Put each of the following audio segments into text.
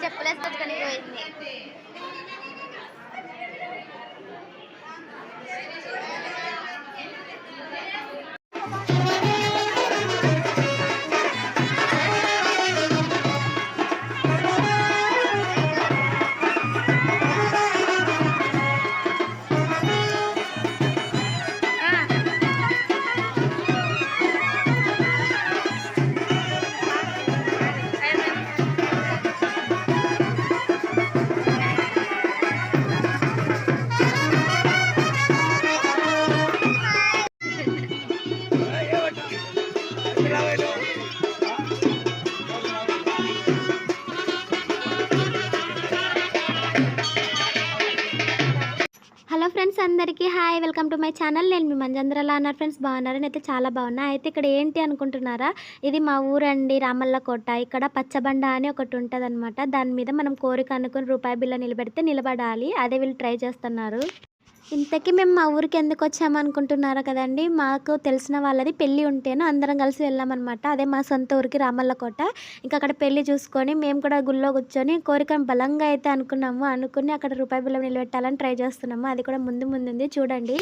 చెప్పులేసుకొచ్చుకొని పోయింది hello friends అందరికీ hi welcome to my channel. నేను మీ మంజంద్రలా అన్నారు ఫ్రెండ్స్. బాగున్నారు? అయితే చాలా బాగున్నా. అయితే ఇక్కడ ఏంటి అనుకుంటున్నారా? ఇది మా ఊరండి రామల్ల కోట. ఇక్కడ పచ్చబండ అని ఒకటి ఉంటుంది దాని మీద మనం కోరిక అనుకుని రూపాయి బిల్ల నిలబెడితే నిలబడాలి. అదే వీళ్ళు ట్రై చేస్తున్నారు. ఇంతకీ మేము మా ఊరికి ఎందుకు వచ్చామనుకుంటున్నారా కదండి మాకు తెలిసిన వాళ్ళది పెళ్ళి ఉంటేనే అందరం కలిసి వెళ్ళామన్నమాట. అదే మా సొంత ఊరికి రామల్లకోట. ఇంకా అక్కడ పెళ్ళి చూసుకొని మేము కూడా గుళ్ళో కూర్చొని కోరికను బలంగా అయితే అనుకున్నాము. అనుకుని అక్కడ రూపాయి బిల్లం నిలబెట్టాలని ట్రై చేస్తున్నాము. అది కూడా ముందు ముందుంది. చూడండి.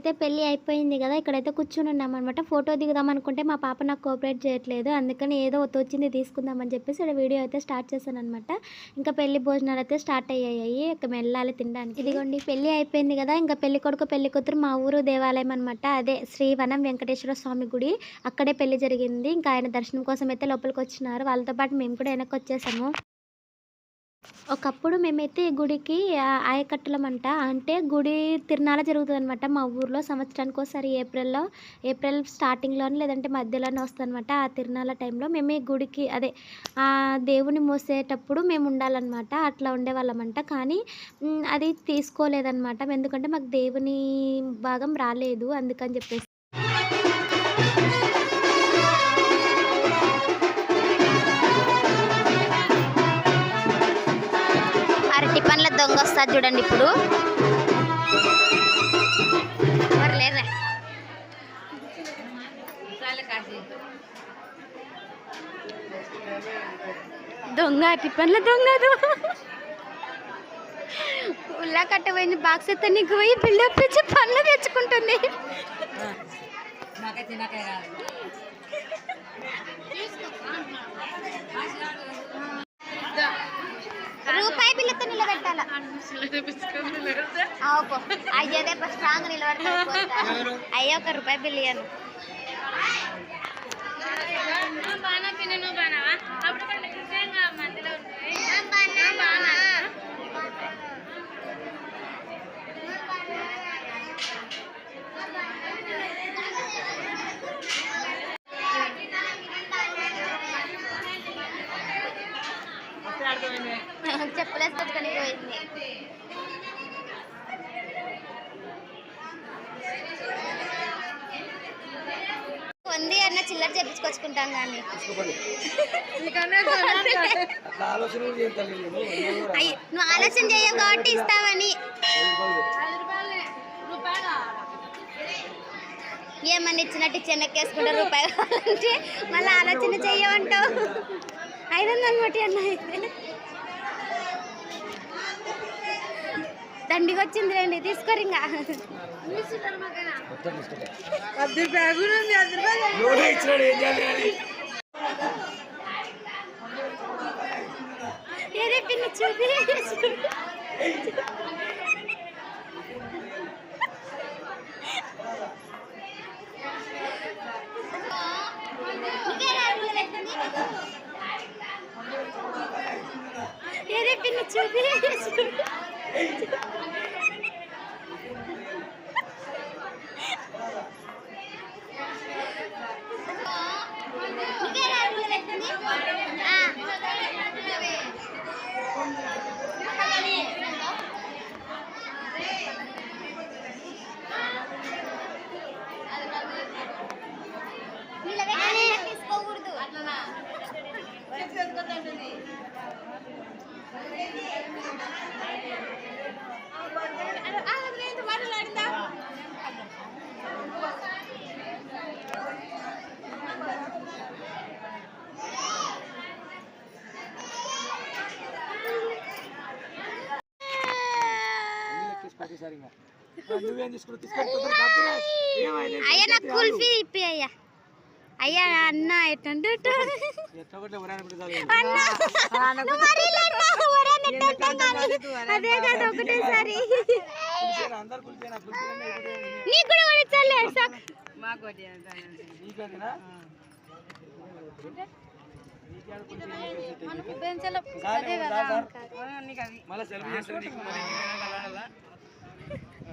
ఇక్కడైతే పెళ్ళి అయిపోయింది కదా ఇక్కడైతే కూర్చుని ఉన్నాం అనమాట ఫోటో దిగుదాం అనుకుంటే మా పాప నాకు కోఆపరేట్ చేయట్లేదు. అందుకని ఏదో వచ్చింది తీసుకుందామని చెప్పేసి ఇక్కడ వీడియో అయితే స్టార్ట్ చేశాను అనమాట ఇంకా పెళ్ళి భోజనాలు అయితే స్టార్ట్ అయ్యాయి. ఇక వెళ్ళాలి తినడానికి. ఇదిగోండి పెళ్ళి అయిపోయింది కదా ఇంకా పెళ్ళి కొడుకు పెళ్ళి కూతురు మా ఊరు దేవాలయం అనమాట అదే శ్రీవనం వెంకటేశ్వర స్వామి గుడి. అక్కడే పెళ్ళి జరిగింది. ఇంకా ఆయన దర్శనం కోసం అయితే లోపలికి వచ్చినారు. వాళ్ళతో పాటు మేము కూడా వెనక్కి వచ్చేసాము. ఒకప్పుడు మేమైతే గుడికి ఆయకట్టలమంట. అంటే గుడి తిరునాళ జరుగుతుంది అనమాట మా ఊర్లో సంవత్సరానికి ఒకసారి ఏప్రిల్లో. ఏప్రిల్ స్టార్టింగ్లోనే లేదంటే మధ్యలోనే వస్తుందన్నమాట ఆ తిరునాళ్ళ టైంలో. మేము ఈ గుడికి అదే ఆ దేవుని మోసేటప్పుడు మేము ఉండాలన్నమాట అట్లా ఉండేవాళ్ళమంట. కానీ అది తీసుకోలేదన్నమాట ఎందుకంటే మాకు దేవుని భాగం రాలేదు అందుకని చెప్పేసి. వస్తుంది చూడండి ఇప్పుడు. ఎవరు లేరే దొంగ పండ్ల దొంగ ఉల్లా కట్టబోయింది బాక్స్ ఎత్తే నీకు పోయి బిల్డప్ తెచ్చి పండ్లు తెచ్చుకుంటుంది. నిలబెట్టాల ఆవుకో అయ్యేదే స్ట్రాంగ్ నిలబడతాను అయ్యే ఒక రూపాయి బిల్ ఇయ్యను చెప్పులేసుకొచ్చుకొని పోయింది. ఉంది అన్న చిల్లర చెప్పించుకొచ్చుకుంటాం కానీ. నువ్వు ఆలోచన చేయవు కాబట్టి ఇస్తావని. ఏమన్నా ఇచ్చినట్టు చెన్నెక్కేసుకుంటే రూపాయి కావాలంటే మళ్ళీ ఆలోచన చెయ్యమంటావు ఐదు వందలు కొట్టి అన్న అయితే. దండికి వచ్చింది రండి తీసుకోరు ఇంకా. ఏదే పిన్ని చూపి. ఏదే పిన్ని చూపి. Hey! ఒకేసారి ఇంకా. నువ్వేం తీసుకున్నావు? ఏమైంది అయ్యా నాకు కుల్ఫీ ఇప్పి అయ్యా అయ్యా అన్న ఎట్టంటే. అదే కదా ఒకటేసారి నీకు కూడా కొనిచ్చాలే సాక్. మళ్ళా సెల్ఫీ చేస్తాను నీకు మళ్ళీ నీకేనా కలగాలా? ఆ,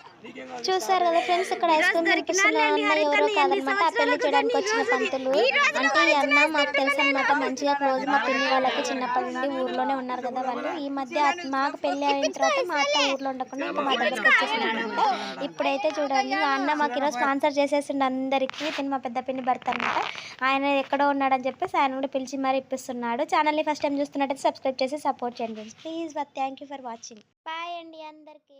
చూసారు కదా ఫ్రెండ్స్ ఇక్కడ ఐస్ క్రీమ్ తినిపిస్తున్న అన్న ఎవరో కాదనమాట. ఆ పెళ్ళి చేయడానికి వచ్చిన పంతులు. అంటే ఈ అన్న మాకు తెలుసు అనమాట మంచిగా క్లోజ్ మా పిన్ని వాళ్ళకి చిన్నప్పటి నుండి ఊర్లోనే ఉన్నారు కదా వాళ్ళు. ఈ మధ్య మాకు పెళ్ళి అయిన తర్వాత మా అత్త ఊర్లో ఉండకుండా ఇంకా మా దగ్గరికి వచ్చేసింది అనమాట ఇప్పుడైతే చూడండి ఆ అన్న మాకు ఈరోజు స్పాన్సర్ చేసేసిండు అందరికీ. తిని మా పెద్ద పిన్ని భర్త అనమాట ఆయన ఎక్కడో ఉన్నాడని చెప్పేసి ఆయన కూడా పిలిచి మరి ఇప్పిస్తున్నాడు. ఛానల్ని ఫస్ట్ టైం చూస్తున్నట్టయితే సబ్స్క్రైబ్ చేసి సపోర్ట్ చేయండి please thank you for watching bye అండి అందరికీ.